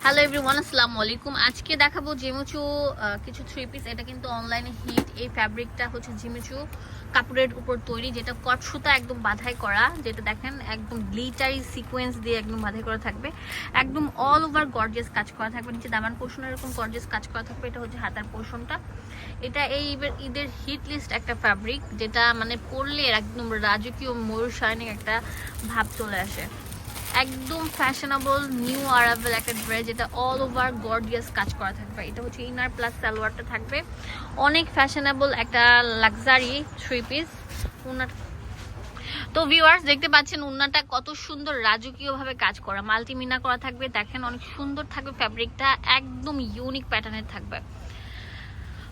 Hello everyone আসসালামু আলাইকুম। আজকে দেখাবো জিমুচু কিছু থ্রি পিস এটা কিন্তু অনলাইনে হিট এই ফ্যাব্রিকটা হচ্ছে জিমিচু কাপড়ের উপর তৈরি, যেটা কট সুতা একদম বাধাই করা, যেটা দেখেন একদম গ্লিটারি সিকোয়েন্স দিয়ে একদম বাধাই করা থাকবে। একদম অল ওভার গর্জেস কাজ করা থাকবে। নিচে দামান পোর্শন এরকম গর্জেস কাজ করা থাকবে। এটা হচ্ছে হাতার পোর্শনটা এটা এই ঈদের- ঈদের হিট লিস্ট একটা ফ্যাব্রিক যেটা মানে পরলে একদম রাজকীয় ময়ূর শাইনিং একটা ভাব চলে আসে। একদম ফ্যাশনেবল নিউ আরাভেল একটা ড্রেস যেটা অল ওভার গর্জিয়াস কাজ করা থাকবে। এটা হচ্ছে ইনার প্লাস সালোয়ারটা থাকবে। অনেক ফ্যাশনেবল একটা লাক্সারি থ্রি পিস উনার তো ভিউয়ার্স দেখতে পাচ্ছেন উন্নাটা কত সুন্দর রাজকীয়ভাবে কাজ করা। মাল্টিমিনা করা থাকবে। দেখেন অনেক সুন্দর থাকবে ফ্যাব্রিকটা একদম ইউনিক প্যাটার্নের থাকবে।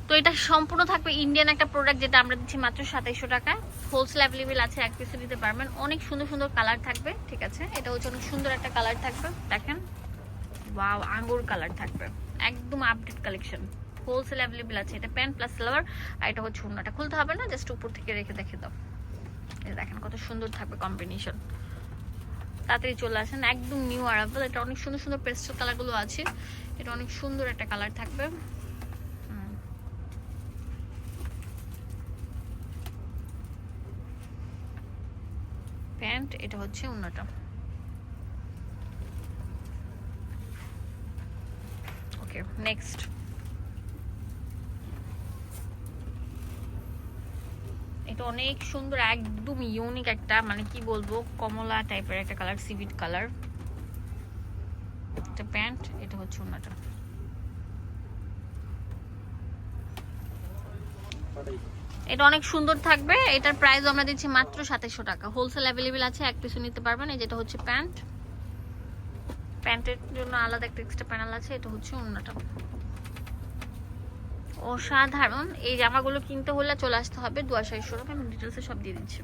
তো এটা সম্পূর্ণ থাকবে ইন্ডিয়ান একটা প্রোডাক্ট যেটা আমরা দিচ্ছি মাত্র সাতাইশশো টাকা হোলসেল অ্যাভেলেবেল আছে, এক পিসে দিতে পারবেন। অনেক সুন্দর সুন্দর কালার থাকবে, ঠিক আছে? এটা হচ্ছে অনেক সুন্দর একটা কালার থাকবে, দেখেন। ওয়াও আঙ্গুর কালার থাকবে। একদম আপডেট কালেকশন হোলসেল অ্যাভেলেবেল আছে, এটা প্যান্ট প্লাস সালোয়ার আর এটা হচ্ছে অন্যটা। খুলতে হবে না জাস্ট উপর থেকে রেখে দেখে দাও। এই দেখেন, কত সুন্দর থাকবে কম্বিনেশন তাড়াতাড়ি চলে আসেন, একদম নিউ আরাভেল এটা অনেক সুন্দর সুন্দর পেস্টাল কালারগুলো আছে। এটা অনেক সুন্দর একটা কালার থাকবে। প্যান্ট, এটা হচ্ছে অন্যটা ওকে নেক্সট এটা অনেক সুন্দর, একদম ইউনিক একটা মানে কি বলব, কমলা টাইপের একটা কালার সিভিট কালার একটা প্যান্ট, এটা হচ্ছে অন্যটা এটা অনেক সুন্দর থাকবে। এটার প্রাইস আমরা দিচ্ছি মাত্র সাতাইশশো টাকা। হোলসেল অ্যাভেলেবেল আছে, এক পিসও নিতে পারবেন। এই যেটা হচ্ছে প্যান্ট প্যান্টের জন্য আলাদা একটা এক্সট্রা প্যানেল আছে, এটা হচ্ছে অন্যটা অসাধারণ। এই জামাগুলো কিনতে হলে চলে আসতে হবে দু দুয়াশাই শোরুম আমি ডিটেলসে সব দিয়ে দিচ্ছি।